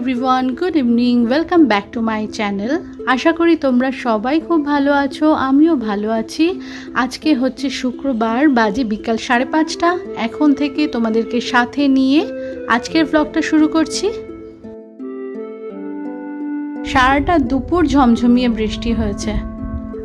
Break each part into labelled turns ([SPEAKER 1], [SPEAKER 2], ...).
[SPEAKER 1] Everyone good evening welcome back to my channel আশা করি তোমরা সবাই খুব ভালো আছো, আমিও ভালো আছি। আজকে হচ্ছে শুক্রবার, বাজে বিকাল সাড়ে পাঁচটা। এখন থেকে তোমাদেরকে সাথে নিয়ে আজকের ব্লগটা শুরু করছি। সারাটা দুপুর ঝমঝমিয়ে বৃষ্টি হয়েছে।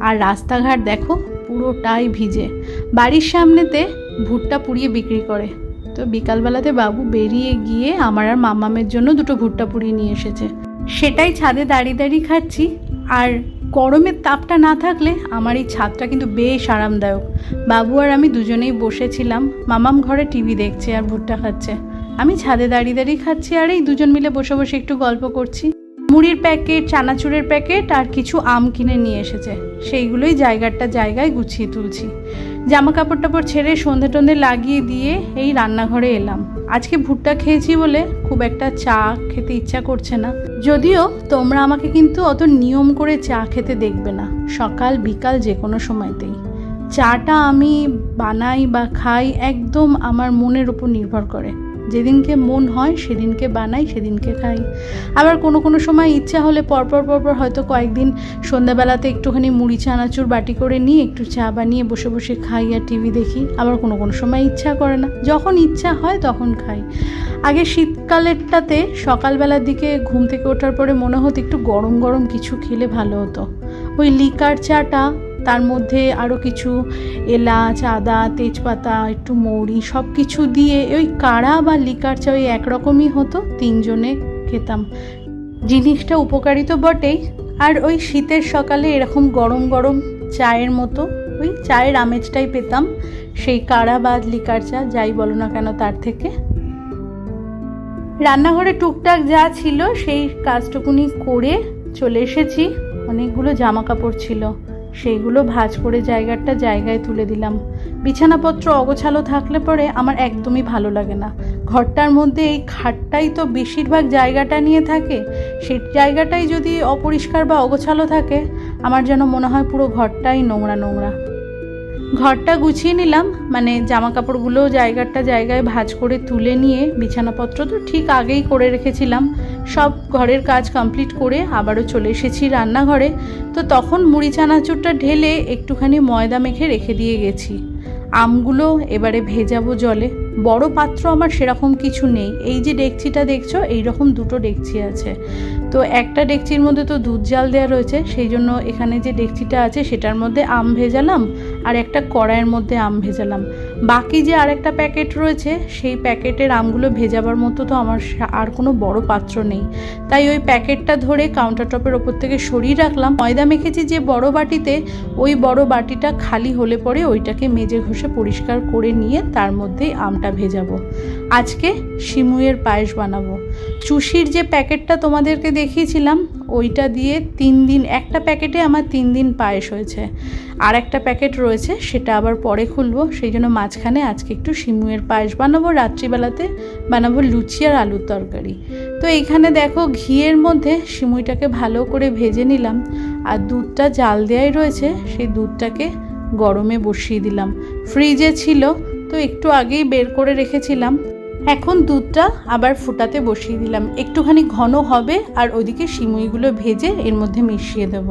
[SPEAKER 1] আর রাস্তাঘাট দেখো, পুরোটাই ভিজে। বাড়ির সামনেতে ভুট্টা পুড়িয়ে বিক্রি করে। তো বিকালবেলাতে বাবু বেরিয়ে গিয়ে আমার আর মামামের জন্য দুটো ভুট্টা পুড়িয়ে নিয়ে এসেছে। সেটাই ছাদে দাঁড়িয়ে দাঁড়িয়ে খাচ্ছি। আর গরমের তাপটা না থাকলে আমার এই ছাদটা কিন্তু বেশ আরামদায়ক। বাবু আর আমি দুজনেই বসেছিলাম। মামাম ঘরে টিভি দেখছে আর ভুট্টা খাচ্ছে। আমি ছাদে দাঁড়িয়ে দাঁড়িয়ে খাচ্ছি আর এই দুজন মিলে বসে বসে একটু গল্প করছি। মুড়ির প্যাকেট, চানাচুরের প্যাকেট আর কিছু আম কিনে নিয়ে এসেছে। সেইগুলোই জায়গাটা জায়গায় গুছিয়ে তুলছি। জামা কাপড় টাপড় ছেড়ে সন্ধে টন্ধে লাগিয়ে দিয়ে এই রান্নাঘরে এলাম। আজকে ভুট্টা খেয়েছি বলে খুব একটা চা খেতে ইচ্ছা করছে না। যদিও তোমরা আমাকে কিন্তু অত নিয়ম করে চা খেতে দেখবে না, সকাল বিকাল যে কোনো সময়তেই। চাটা আমি বানাই বা খাই একদম আমার মনের উপর নির্ভর করে। যেদিনকে মন হয় সেদিনকে বানাই, সেদিনকে খাই। আবার কোনো কোনো সময় ইচ্ছা হলে পরপর পরপর হয়তো কয়েকদিন সন্ধ্যাবেলাতে একটুখানি মুড়ি, চানাচুর, বাটি করে নিয়ে একটু চা বানিয়ে বসে বসে খাই আর টিভি দেখি। আবার কোনো কোনো সময় ইচ্ছা করে না। যখন ইচ্ছা হয় তখন খাই। আগে শীতকালেরটাতে সকালবেলার দিকে ঘুম থেকে ওঠার পরে মনে হতো একটু গরম গরম কিছু খেলে ভালো হতো। ওই লিকার চাটা তার মধ্যে আরও কিছু এলাচ, আদা, তেজপাতা, একটু মৌরি সব কিছু দিয়ে ওই কাড়া বা লিকার চা ওই একরকমই হতো, তিনজনে খেতাম। জিনিসটা উপকারী তো বটেই। আর ওই শীতের সকালে এরকম গরম গরম চায়ের মতো ওই চায়ের আমেজটাই পেতাম। সেই কাড়া বা লিকার চা, যাই বলো না কেন তার থেকে। রান্নাঘরে টুকটাক যা ছিল সেই কাজটুকুনি করে চলে এসেছি। অনেকগুলো জামা কাপড় ছিল। সেইগুলো ভাজ করে জায়গাটা জায়গায় তুলে দিলাম। বিছানাপত্র অগোছালো থাকলে পরে আমার একদমই ভালো লাগে না। ঘরটার মধ্যে এই খাটটাই তো বেশিরভাগ জায়গাটা নিয়ে থাকে, সেই জায়গাটাই যদি অপরিষ্কার বা অগোছালো থাকে, আমার যেন মনে হয় পুরো ঘরটাই নোংরা নোংরা। ঘরটা গুছিয়ে নিলাম মানে জামা কাপড়গুলো জায়গাটা জায়গায় ভাঁজ করে তুলে নিয়ে বিছানাপত্র তো ঠিক আগেই করে রেখেছিলাম সব ঘরের কাজ কমপ্লিট করে আবারও চলে এসেছি রান্নাঘরে। তো তখন মুড়ি চানাচুরটা ঢেলে একটুখানি ময়দা মেখে রেখে দিয়ে গেছি। আমগুলো এবারে ভেজাবো জলে। বড় পাত্র আমার সেরকম কিছু নেই। এই যে ডেকচিটা দেখছ এই রকম দুটো ডেকচি আছে। তো একটা ডেকচির মধ্যে তো দুধ জাল দেওয়া রয়েছে, সেই জন্য এখানে যে ডেকচিটা আছে, সেটার মধ্যে আম ভেজালাম আর একটা কড়াইয়ের মধ্যে আম ভেজালাম। বাকি যে আরেকটা প্যাকেট রয়েছে, সেই প্যাকেটের আমগুলো ভেজাবার মতো তো আমার আর কোনো বড় পাত্র নেই। তাই ওই প্যাকেটটা ধরে কাউন্টার টপের ওপর থেকে সরিয়ে রাখলাম। ময়দা মেখেছি যে বড় বাটিতে, ওই বড় বাটিটা খালি হলে পরে ওইটাকে মেজে ঘষে পরিষ্কার করে নিয়ে তার মধ্যেই আমটা ভেজাবো। আজকে শিমুয়ের পায়েস বানাবো। চুষির যে প্যাকেটটা তোমাদেরকে দেখিয়েছিলাম, ওইটা দিয়ে তিন দিন, একটা প্যাকেটে আমার তিন দিন পায়েস হয়েছে। আর একটা প্যাকেট রয়েছে, সেটা আবার পরে খুলবো। সেই জন্য মাঝখানে আজকে একটু শিমুয়ের পায়েস বানাবো, রাত্রিবেলাতে বানাবো লুচি আর আলুর তরকারি। তো এইখানে দেখো ঘিয়ের মধ্যে সিমুইটাকে ভালো করে ভেজে নিলাম। আর দুধটা জাল দেওয়াই রয়েছে, সেই দুধটাকে গরমে বসিয়ে দিলাম। ফ্রিজে ছিল, তো একটু আগেই বের করে রেখেছিলাম। এখন দুধটা আবার ফুটাতে বসিয়ে দিলাম। একটুখানি ঘন হবে আর ওদিকে সিমুইগুলো ভেজে এর মধ্যে মিশিয়ে দেব।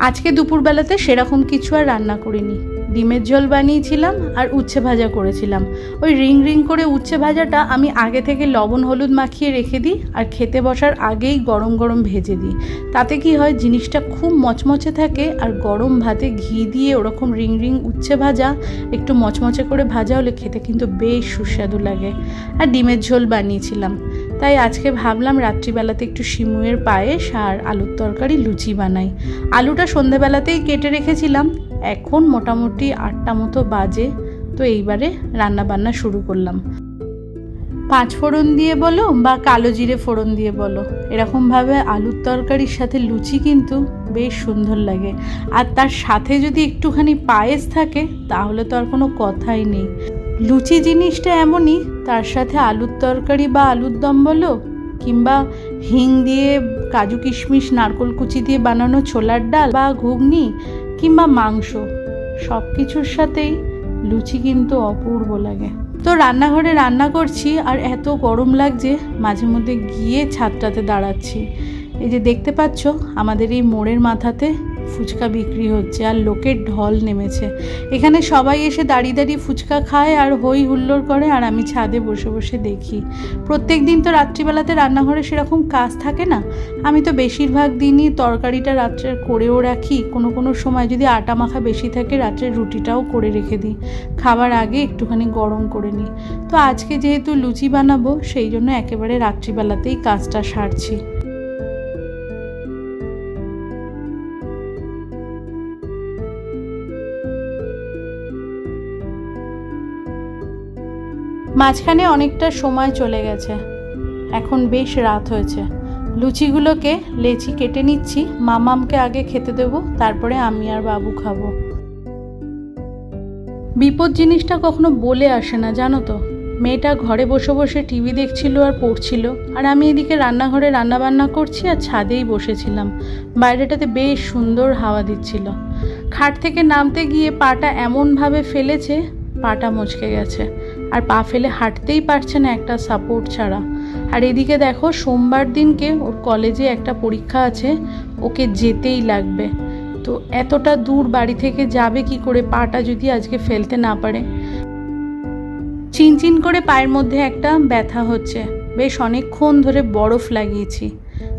[SPEAKER 1] আজকে দুপুরবেলাতে সেরকম কিছু আর রান্না করিনি। ডিমের ঝোল বানিয়েছিলাম আর উচ্ছে ভাজা করেছিলাম। ওই রিং রিং করে উচ্ছে ভাজাটা আমি আগে থেকে লবণ হলুদ মাখিয়ে রেখে দিই আর খেতে বসার আগেই গরম গরম ভেজে দিই। তাতে কি হয়, জিনিসটা খুব মচমচে থাকে আর গরম ভাতে ঘি দিয়ে ওরকম রিং রিং উচ্ছে ভাজা, একটু মচমচে করে ভাজা হলে খেতে কিন্তু বেশ সুস্বাদু লাগে। আর ডিমের ঝোল বানিয়েছিলাম। তাই আজকে ভাবলাম রাত্রিবেলাতে একটু শিমুয়ের পায়েস আর আলুর তরকারি লুচি বানাই। আলুটা সন্ধেবেলাতেই কেটে রেখেছিলাম। এখন মোটামুটি আটটা মতো বাজে, তো এইবারে রান্না বান্না শুরু করলাম। পাঁচ ফোড়ন দিয়ে বলো বা কালো জিরে ফোড়ন দিয়ে বলো। এরকমভাবে আলুর তরকারির সাথে লুচি কিন্তু বেশ সুন্দর লাগে। আর তার সাথে যদি একটুখানি পায়েস থাকে, তাহলে তো আর কোনো কথাই নেই। লুচি জিনিসটা এমনই, তার সাথে আলুর তরকারি বা আলুর দম বলো, কিংবা হিং দিয়ে কাজু কিশমিশ, নারকোল কুচি দিয়ে বানানো ছোলার ডাল বা ঘুগনি কিংবা মাংস সব কিছুর সাথেই লুচি কিন্তু অপূর্ব লাগে। তো রান্নাঘরে রান্না করছি আর এত গরম লাগছে, মাঝে মধ্যে গিয়ে ছাদটাতে দাঁড়াচ্ছি। এই যে দেখতে পাচ্ছ, আমাদের এই মোড়ের মাথাতে ফুচকা বিক্রি হচ্ছে আর লোকের ঢল নেমেছে। এখানে সবাই এসে দাঁড়িয়ে দাঁড়িয়ে ফুচকা খায় আর হই হুল্লোড় করে আর আমি ছাদে বসে বসে দেখি। প্রত্যেক দিন তো রাত্রিবেলাতে রান্নাঘরে সেরকম কাজ থাকে না। আমি তো বেশিরভাগ দিনই তরকারিটা রাত্রে করেও রাখি। কোনো কোনো সময় যদি আটা মাখা বেশি থাকে, রাত্রে রুটিটাও করে রেখে দিই। খাবার আগে একটুখানি গরম করে নিই। তো আজকে যেহেতু লুচি বানাবো, সেই জন্য একেবারে রাত্রিবেলাতেই কাজটা সারছি। মাঝখানে অনেকটা সময় চলে গেছে। এখন বেশ রাত হয়েছে। লুচিগুলোকে লেচি কেটে নিচ্ছি। মামামকে আগে খেতে দেবো, তারপরে আমি আর বাবু খাব। বিপদ জিনিসটা কখনো বলে আসে না, জানো তো। মেয়েটা ঘরে বসে বসে টিভি দেখছিল আর পড়ছিল। আর আমি এদিকে রান্নাঘরে রান্না বান্না করছি আর ছাদেই বসেছিলাম। বাইরেটাতে বেশ সুন্দর হাওয়া দিচ্ছিল। খাট থেকে নামতে গিয়ে পাটা এমনভাবে ফেলেছে, পাটা মচকে গেছে। আর পা ফেলে হাঁটতেই পারছে না একটা সাপোর্ট ছাড়া। আর এদিকে দেখো, সোমবার দিনকে ওর কলেজে একটা পরীক্ষা আছে, ওকে যেতেই লাগবে। তো এতটা দূর বাড়ি থেকে যাবে কি করে? পাটা যদি আজকে ফেলতে না পারে। চিনচিন করে পায়ের মধ্যে একটা ব্যথা হচ্ছে। বেশ অনেকক্ষণ ধরে বরফ লাগিয়েছি।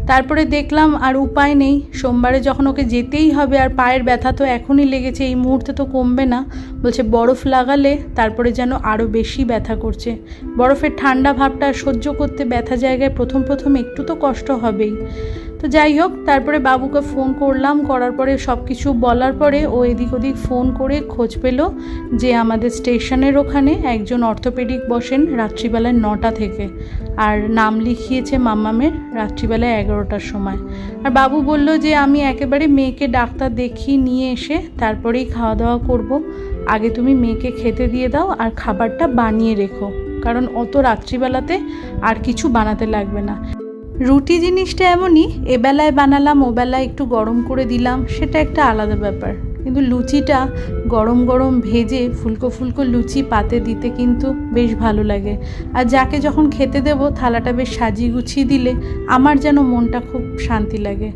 [SPEAKER 1] তারপরে দেখলাম আর উপায় নেই। সোমবারে যখন ওকে যেতেই হবে আর পায়ের ব্যথা তো এখনই লেগেছে, এই মুহূর্তে তো কমবে না। বলছে, বরফ লাগালে তারপরে যেন আরও বেশি ব্যথা করছে। বরফের ঠান্ডা ভাবটা সহ্য করতে ব্যথা জায়গায় প্রথম প্রথম একটু তো কষ্ট হবেই। তো যাই হোক, তারপরে বাবুকে ফোন করলাম, করার পরে সব কিছু বলার পরে ও এদিক ওদিক ফোন করে খোঁজ পেল যে আমাদের স্টেশনের ওখানে একজন অর্থোপেডিক বসেন রাত্রিবেলায় নটা থেকে। আর নাম লিখিয়েছে মাম্মামের রাত্রিবেলায় এগারোটার সময়। আর বাবু বলল যে, আমি একেবারে মেয়েকে ডাক্তার দেখিয়ে নিয়ে এসে তারপরেই খাওয়া দাওয়া করব। আগে তুমি মেয়েকে খেতে দিয়ে দাও আর খাবারটা বানিয়ে রেখো। কারণ অত রাত্রিবেলাতে আর কিছু বানাতে লাগবে না। রুটি জিনিসটা এমনই এবেলায় বানালাম ওবেলায় একটু গরম করে দিলাম, সেটা একটা আলাদা ব্যাপার। কিন্তু লুচিটা গরম গরম ভেজে ফুলকো ফুলকো লুচি পাতে দিতে কিন্তু বেশ ভালো লাগে। আর যাকে যখন খেতে দেব, থালাটা বেশ সাজিয়ে গুছিয়ে দিলে আমার যেন মনটা খুব শান্তি লাগে।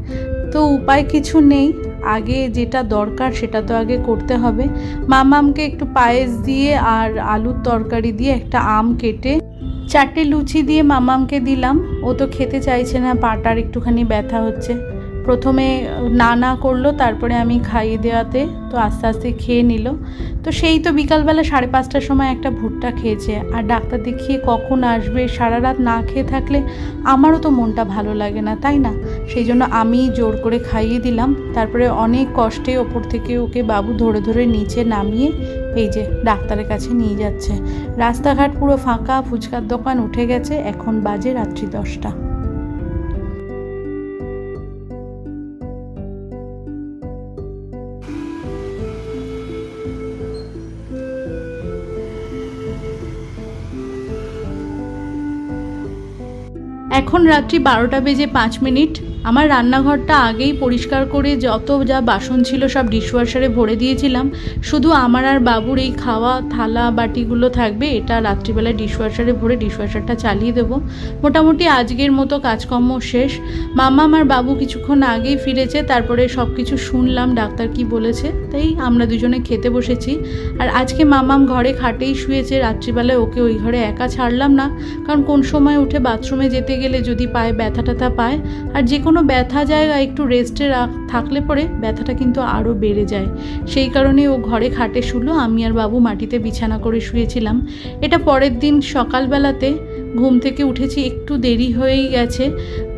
[SPEAKER 1] তো উপায় কিছু নেই, আগে যেটা দরকার সেটা তো আগে করতে হবে। মামামকে একটু পায়েস দিয়ে আর আলুর তরকারি দিয়ে একটা আম কেটে চারটে লুচি দিয়ে মামামকে দিলাম। ও তো খেতে চাইছে না পাটার একটুখানি ব্যথা হচ্ছে। প্রথমে, না না করল, তারপরে আমি খাইয়ে দেওয়াতে তো আস্তে আস্তে খেয়ে নিল। তো সেই তো বিকালবেলা সাড়ে পাঁচটার সময় একটা ভুট্টা খেয়েছে। আর ডাক্তার দেখিয়ে কখন আসবে, সারা রাত না খেয়ে থাকলে আমারও তো মনটা ভালো লাগে না, তাই না? সেই জন্য আমি জোর করে খাইয়ে দিলাম। তারপরে অনেক কষ্টে ওপর থেকে ওকে বাবু ধরে ধরে নিচে নামিয়ে এই যে ডাক্তারের কাছে নিয়ে যাচ্ছে। রাস্তাঘাট পুরো ফাঁকা, ফুচকার দোকান উঠে গেছে। এখন বাজে রাত্রি দশটা। এখন রাত্রি বারোটা বেজে পাঁচ মিনিট। আমার রান্নাঘরটা আগেই পরিষ্কার করে যত যা বাসন ছিল সব ডিশওয়াশারে ভরে দিয়েছিলাম। শুধু আমার আর বাবুর এই খাওয়া, থালা, বাটিগুলো থাকবে, এটা রাত্রিবেলায় ডিশওয়াশারে ভরে ডিশওয়াশারটা চালিয়ে দেবো। মোটামুটি আজকের মতো কাজকর্ম শেষ। মামা আমার বাবু কিছুক্ষণ আগেই ফিরেছে, তারপরে সব কিছু শুনলাম, ডাক্তার কি বলেছে, তাই আমরা দুজনে খেতে বসেছি। আর আজকে মামাম ঘরে খাটেই শুয়েছে, রাত্রিবেলায় ওকে ওই ঘরে একা ছাড়লাম না। কারণ কোন সময় উঠে বাথরুমে যেতে গেলে যদি পায়ে ব্যথা ট্যাথা পায়, আর যে কোনো ব্যথা জায়গা একটু রেস্টে থাকলে পরে ব্যথাটা কিন্তু আরও বেড়ে যায়। সেই কারণে ও ঘরে খাটে শুলো, আমি আর বাবু মাটিতে বিছানা করে শুয়েছিলাম। এটা পরের দিন সকালবেলাতে, ঘুম থেকে উঠেছি, একটু দেরি হয়েই গেছে।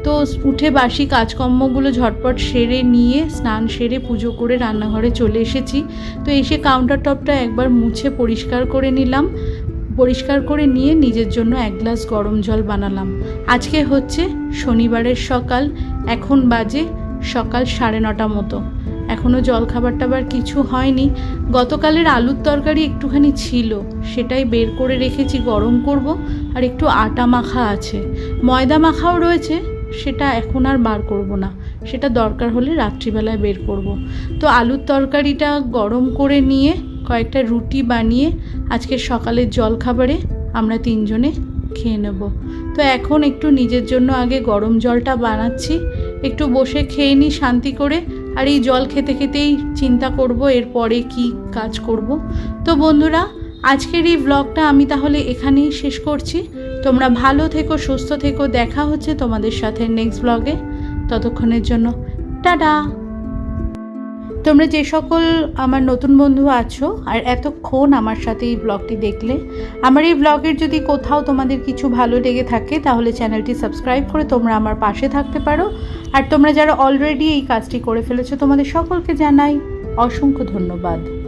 [SPEAKER 1] তো উঠে বাসি কাজকর্মগুলো ঝটপট সেরে নিয়ে, স্নান সেরে পুজো করে রান্নাঘরে চলে এসেছি। তো এসে কাউন্টার টপটা একবার মুছে পরিষ্কার করে নিলাম। পরিষ্কার করে নিয়ে নিজের জন্য এক গ্লাস গরম জল বানালাম। আজকে হচ্ছে শনিবারের সকাল, এখন বাজে সকাল সাড়ে নটা মতো। এখনও জল খাবার টাবার কিছু হয়নি। গতকালের আলুর তরকারি একটুখানি ছিল, সেটাই বের করে রেখেছি, গরম করব আর একটু আটা মাখা আছে। ময়দা মাখাও রয়েছে, সেটা এখন আর বার করব না। সেটা দরকার হলে রাত্রিবেলায় বের করব। তো আলুর তরকারিটা গরম করে নিয়ে কয়েকটা রুটি বানিয়ে আজকে সকালের জল খাবারে আমরা তিনজনে খেয়ে নেব। তো এখন একটু নিজের জন্য আগে গরম জলটা বানাচ্ছি, একটু বসে খেয়ে নিই শান্তি করে, আর এই জল খেতে খেতেই চিন্তা করব এরপরে কি কাজ করব। তো বন্ধুরা, আজকের এই ব্লগটা আমি তাহলে এখানেই শেষ করছি। তোমরা ভালো থেকো, সুস্থ থেকো, দেখা হচ্ছে তোমাদের সাথে নেক্সট ব্লগে ততক্ষণের জন্য, টাটা! তোমরা যে সকল আমার নতুন বন্ধু আছো আর এতক্ষণ আমার সাথে এই ব্লগটি দেখলে, আমার এই ব্লগের যদি কোথাও তোমাদের কিছু ভালো লেগে থাকে, তাহলে চ্যানেলটি সাবস্ক্রাইব করে তোমরা আমার পাশে থাকতে পারো। আর তোমরা যারা অলরেডি এই কাজটি করে ফেলেছো, তোমাদের সকলকে জানাই অসংখ্য ধন্যবাদ।